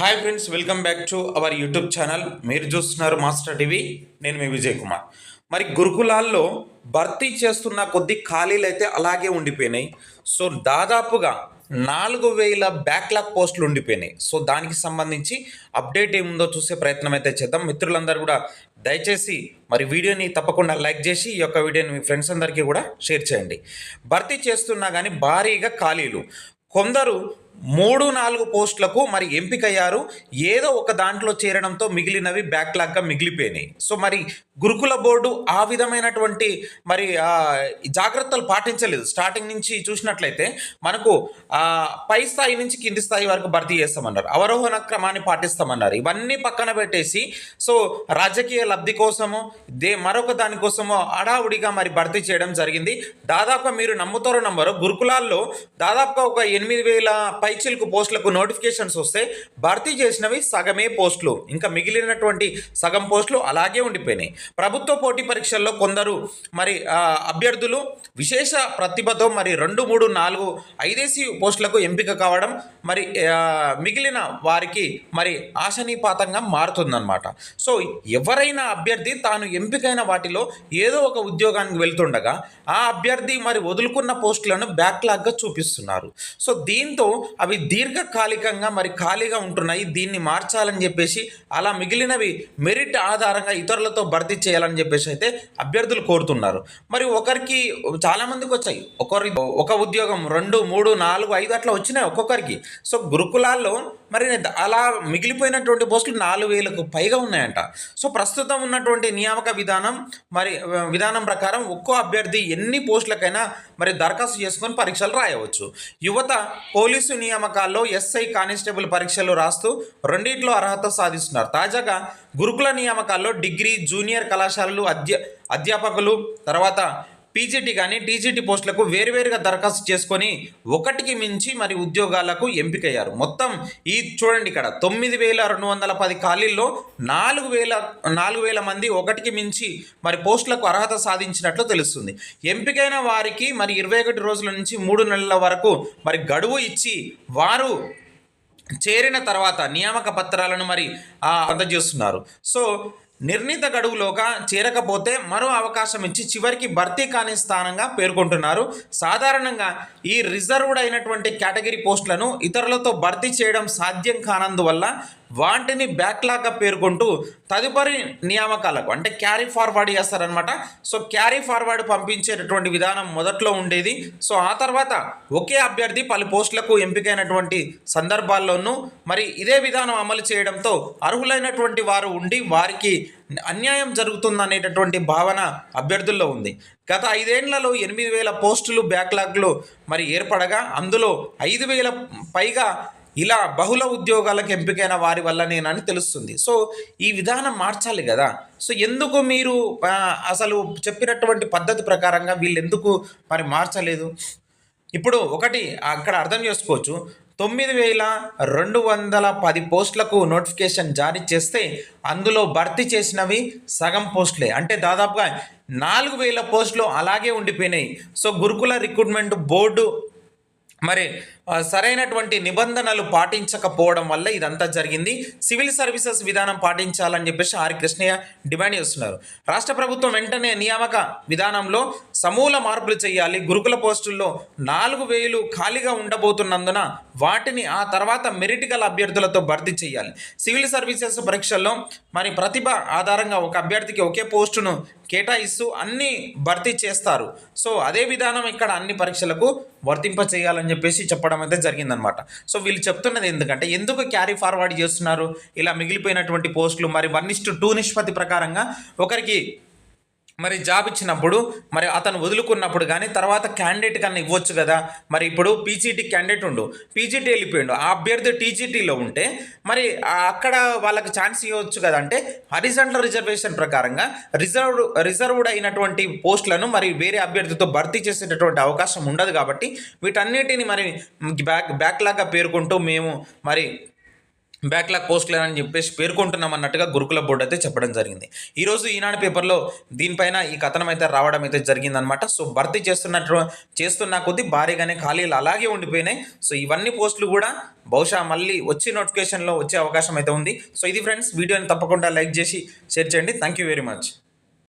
Hi friends welcome back to our YouTube channel మీరు చూస్తున్నారు master TV నేను మీ విజయ్ కుమార్. మరి గురుకులాల్లో భర్తీ చేస్తున్న కొద్ది ఖాళీలు అయితే అలాగే ఉండిపోయినాయి. సో దాదాపుగా నాలుగు వేల బ్యాక్లాగ్ పోస్టులు ఉండిపోయినాయి. సో దానికి సంబంధించి అప్డేట్ ఏముందో చూసే ప్రయత్నం అయితే చేద్దాం. మిత్రులందరూ కూడా దయచేసి మరి వీడియోని తప్పకుండా లైక్ చేసి ఈ యొక్క వీడియోని మీ ఫ్రెండ్స్ అందరికీ కూడా షేర్ చేయండి. భర్తీ చేస్తున్నా కానీ భారీగా ఖాళీలు. కొందరు మూడు నాలుగు పోస్టులకు మరి ఎంపికయ్యారు. ఏదో ఒక దాంట్లో చేరడంతో మిగిలినవి బ్యాక్లాగ్గా మిగిలిపోయినాయి. సో మరి గురుకుల బోర్డు ఆ విధమైనటువంటి మరి జాగ్రత్తలు పాటించలేదు. స్టార్టింగ్ నుంచి చూసినట్లయితే మనకు పై స్థాయి నుంచి కింది స్థాయి వరకు భర్తీ చేస్తామన్నారు. అవరోహణ క్రమాన్ని పాటిస్తామన్నారు. ఇవన్నీ పక్కన పెట్టేసి సో రాజకీయ లబ్ధి కోసము దే మరొక దానికోసమో అడావుడిగా మరి భర్తీ చేయడం జరిగింది. దాదాపుగా మీరు నమ్ముతారో నంబరు గురుకులాల్లో దాదాపుగా ఒక ఎనిమిది వేల పైచిలకు పోస్టులకు నోటిఫికేషన్స్ వస్తే భర్తీ చేసినవి సగమే పోస్టులు. ఇంకా మిగిలినటువంటి సగం పోస్టులు అలాగే ఉండిపోయినాయి. ప్రభుత్వ పోటీ పరీక్షల్లో కొందరు మరి అభ్యర్థులు విశేష ప్రతిభతో మరి రెండు మూడు నాలుగు ఐదేసి పోస్టులకు ఎంపిక కావడం మరి మిగిలిన వారికి మరి ఆశనీపాతంగా మారుతుందన్నమాట. సో ఎవరైనా అభ్యర్థి తాను ఎంపికైన వాటిలో ఏదో ఒక ఉద్యోగానికి వెళ్తుండగా ఆ అభ్యర్థి మరి వదులుకున్న పోస్టులను బ్యాక్లాగ్గా చూపిస్తున్నారు. సో దీంతో అవి దీర్ఘకాలికంగా మరి ఖాళీగా ఉంటున్నాయి దీన్ని మార్చాలని చెప్పేసి అలా మిగిలినవి మెరిట్ ఆధారంగా ఇతరులతో భర్తీ చేయాలని చెప్పేసి అయితే అభ్యర్థులు కోరుతున్నారు. మరి ఒకరికి చాలామందికి వచ్చాయి. ఒకరి ఒక ఉద్యోగం రెండు మూడు నాలుగు ఐదు అట్లా వచ్చినాయి ఒక్కొక్కరికి. సో గురుకులాల్లో మరి అలా మిగిలిపోయినటువంటి పోస్టులు నాలుగు వేలకు పైగా ఉన్నాయంట. సో ప్రస్తుతం ఉన్నటువంటి నియామక విధానం మరి విధానం ప్రకారం ఒక్కో అభ్యర్థి ఎన్ని పోస్టులకైనా మరి దరఖాస్తు చేసుకొని పరీక్షలు రాయవచ్చు. యువత పోలీసు నియామకాల్లో ఎస్ఐ కానిస్టేబుల్ పరీక్షలు రాస్తూ రెండిట్లో అర్హత సాధిస్తున్నారు. తాజాగా గురుకుల నియామకాల్లో డిగ్రీ జూనియర్ కళాశాలలు అధ్య అధ్యాపకులు తర్వాత పీజీటీ కానీ టీజీటీ పోస్టులకు వేరువేరుగా దరఖాస్తు చేసుకొని ఒకటికి మించి మరి ఉద్యోగాలకు ఎంపికయ్యారు. మొత్తం ఈ చూడండి ఇక్కడ తొమ్మిది వేల రెండు వందల పది ఖాళీల్లో నాలుగు వేల నాలుగు వేల మంది ఒకటికి మించి మరి పోస్టులకు అర్హత సాధించినట్లు తెలుస్తుంది. ఎంపికైన వారికి మరి ఇరవై ఒకటి రోజుల నుంచి మూడు నెలల వరకు మరి గడువు ఇచ్చి వారు చేరిన తర్వాత నియామక పత్రాలను మరి అందజేస్తున్నారు. సో నిర్ణీత గడువులోగా చేరకపోతే మరో అవకాశం ఇచ్చి చివరికి భర్తీ కాని స్థానంగా పేర్కొంటున్నారు. సాధారణంగా ఈ రిజర్వ్డ్ అయినటువంటి కేటగిరీ పోస్టులను ఇతరులతో భర్తీ చేయడం సాధ్యం కానందువల్ల వాటిని బ్యాక్లాగ్గా పేర్కొంటూ తదుపరి నియామకాలకు అంటే క్యారీ ఫార్వర్డ్ చేస్తారనమాట సో క్యారీ ఫార్వర్డ్ పంపించేటటువంటి విధానం మొదట్లో ఉండేది. సో ఆ తర్వాత ఒకే అభ్యర్థి పలు పోస్టులకు ఎంపికైనటువంటి సందర్భాల్లోనూ మరి ఇదే విధానం అమలు చేయడంతో అర్హులైనటువంటి వారు ఉండి వారికి అన్యాయం జరుగుతుందనేటటువంటి భావన అభ్యర్థుల్లో ఉంది. గత ఐదేళ్ళలో ఎనిమిది వేల పోస్టులు బ్యాక్లాగ్లు మరి ఏర్పడగా అందులో ఐదు వేల పైగా ఇలా బహుళ ఉద్యోగాలకు ఎంపికైన వారి వల్ల నేనని తెలుస్తుంది. సో ఈ విధానం మార్చాలి కదా. సో ఎందుకు మీరు అసలు చెప్పినటువంటి పద్ధతి ప్రకారంగా వీళ్ళు ఎందుకు మరి మార్చలేదు? ఇప్పుడు ఒకటి అక్కడ అర్థం చేసుకోవచ్చు. తొమ్మిది వేల రెండు వందల పది పోస్టులకు నోటిఫికేషన్ జారీ చేస్తే అందులో భర్తీ చేసినవి సగం పోస్టులే. అంటే దాదాపుగా నాలుగు వేల పోస్టులు అలాగే ఉండిపోయినాయి. సో గురుకుల రిక్రూట్మెంట్ బోర్డు మరి సరైనటువంటి నిబంధనలు పాటించకపోవడం వల్ల ఇదంతా జరిగింది. సివిల్ సర్వీసెస్ విధానం పాటించాలని చెప్పేసి ఆర్. కృష్ణయ్య డిమాండ్ చేస్తున్నారు. రాష్ట్ర ప్రభుత్వం వెంటనే నియామక విధానంలో సమూల మార్పులు చేయాలి. గురుకుల పోస్టుల్లో నాలుగు వేలు ఖాళీగా ఉండబోతున్నందున వాటిని ఆ తర్వాత మెరిట్ గల అభ్యర్థులతో భర్తీ చేయాలి. సివిల్ సర్వీసెస్ పరీక్షల్లో మరి ప్రతిభ ఆధారంగా ఒక అభ్యర్థికి ఒకే పోస్టును కేటాయిస్తూ అన్ని భర్తీ చేస్తారు. సో అదే విధానం ఇక్కడ అన్ని పరీక్షలకు వర్తింప చేయాలని చెప్పేసి చెప్పడం అయితే జరిగిందనమాట. సో వీళ్ళు చెప్తున్నది ఎందుకంటే ఎందుకు క్యారీ ఫార్వర్డ్ చేస్తున్నారు? ఇలా మిగిలిపోయినటువంటి పోస్టులు మరి వన్ ఇస్ టూ నిష్పత్తి ప్రకారంగా ఒకరికి మరి జాబ్ ఇచ్చినప్పుడు మరి అతను వదులుకున్నప్పుడు కానీ తర్వాత క్యాండిడేట్ కన్నా ఇవ్వచ్చు కదా. మరి ఇప్పుడు పీజీటీ క్యాండిడేట్ ఉండు. పీజీటీ వెళ్ళిపోయిండు. ఆ అభ్యర్థి టీజీటీలో ఉంటే మరి అక్కడ వాళ్ళకి ఛాన్స్ ఇవ్వచ్చు కదా అంటే హరిజంటల్ రిజర్వేషన్ ప్రకారంగా రిజర్వ్డ్ రిజర్వ్డ్ అయినటువంటి పోస్టులను మరి వేరే అభ్యర్థితో భర్తీ చేసేటటువంటి అవకాశం ఉండదు కాబట్టి వీటన్నిటిని మరి బ్యాక్ బ్యాక్లాగా పేర్కొంటూ మేము మరి బ్యాక్లాగ్ పోస్టులు అని చెప్పేసి పేర్కొంటున్నాం అన్నట్టుగా గురుకుల బోర్డు అయితే చెప్పడం జరిగింది. ఈరోజు ఈనాడు పేపర్లో దీనిపైన ఈ కథనం అయితే రావడం అయితే జరిగిందనమాట సో భర్తీ చేస్తున్నట్టు చేస్తున్న కొద్దీ భారీగానే ఖాళీలు అలాగే ఉండిపోయినాయి. సో ఇవన్నీ పోస్టులు కూడా బహుశా మళ్ళీ వచ్చే నోటిఫికేషన్లో వచ్చే అవకాశం అయితే ఉంది. సో ఇది ఫ్రెండ్స్ వీడియోని తప్పకుండా లైక్ చేసి షేర్ చేయండి. Thank you very much